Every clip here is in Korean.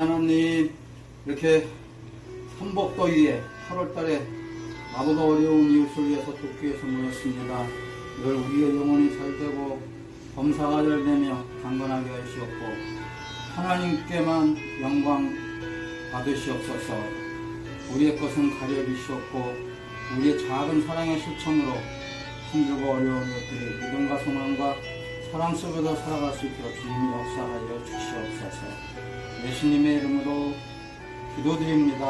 하나님 이렇게 삼복더위에 8월달에 나보다 어려운 이웃을 위해서 돕기 위해서 모였습니다. 이걸 우리의 영혼이 잘 되고 범사가 잘 되며 강건하게 하시옵고 하나님께만 영광 받으시옵소서 우리의 것은 가려주시옵고 우리의 작은 사랑의 실천으로 힘들고 어려운 것들이 믿음과 소망과 사랑 속에서 살아갈 수 있도록 주님이 역사하여 주시옵소서 예수님의 이름으로 기도드립니다.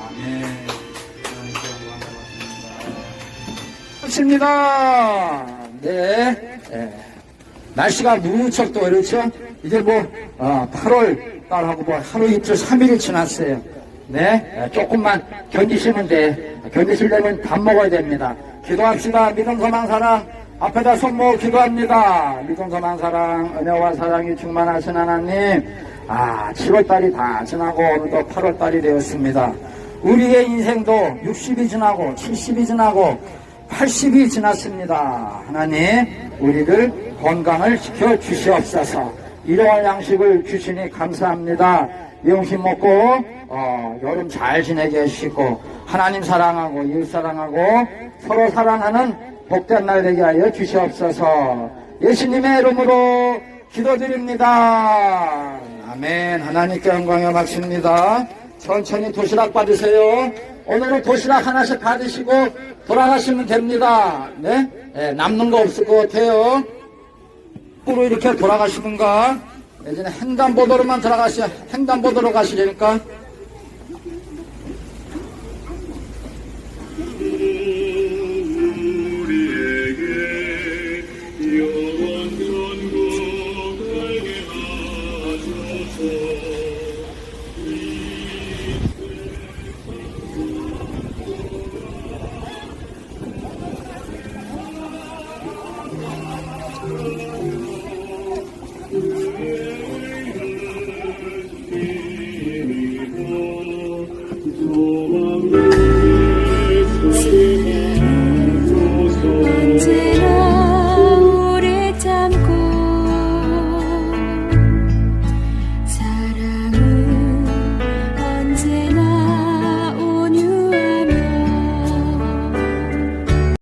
아멘. 좋습니다. 네. 예. 날씨가 무척 또 그렇죠? 이제 뭐, 어, 8월 달하고 뭐 하루 이틀, 3일이 지났어요. 네. 예, 조금만 견디시면 돼. 견디시려면 밥 먹어야 됩니다. 기도합시다. 믿음, 소망, 사랑. 앞에다 손 모으고 기도합니다. 믿음, 소망, 사랑. 은혜와 사랑이 충만하신 하나님. 아, 7월 달이 다 지나고 오늘도 8월 달이 되었습니다. 우리의 인생도 60이 지나고 70이 지나고 80이 지났습니다. 하나님, 우리를 건강을 지켜 주시옵소서. 일용할 양식을 주시니 감사합니다. 영식 먹고, 어, 여름 잘 지내게 하시고, 하나님 사랑하고, 이웃 사랑하고, 서로 사랑하는 복된 날 되게 하여 주시옵소서. 예수님의 이름으로 기도드립니다. 아멘. 하나님께 영광을 받습니다. 천천히 도시락 받으세요. 오늘은 도시락 하나씩 받으시고 돌아가시면 됩니다. 네? 예, 남는 거 없을 것 같아요. 으로 이렇게 돌아가시든가 예전에 횡단보도로만 들어가시 횡단보도로 가시려니까 Roma.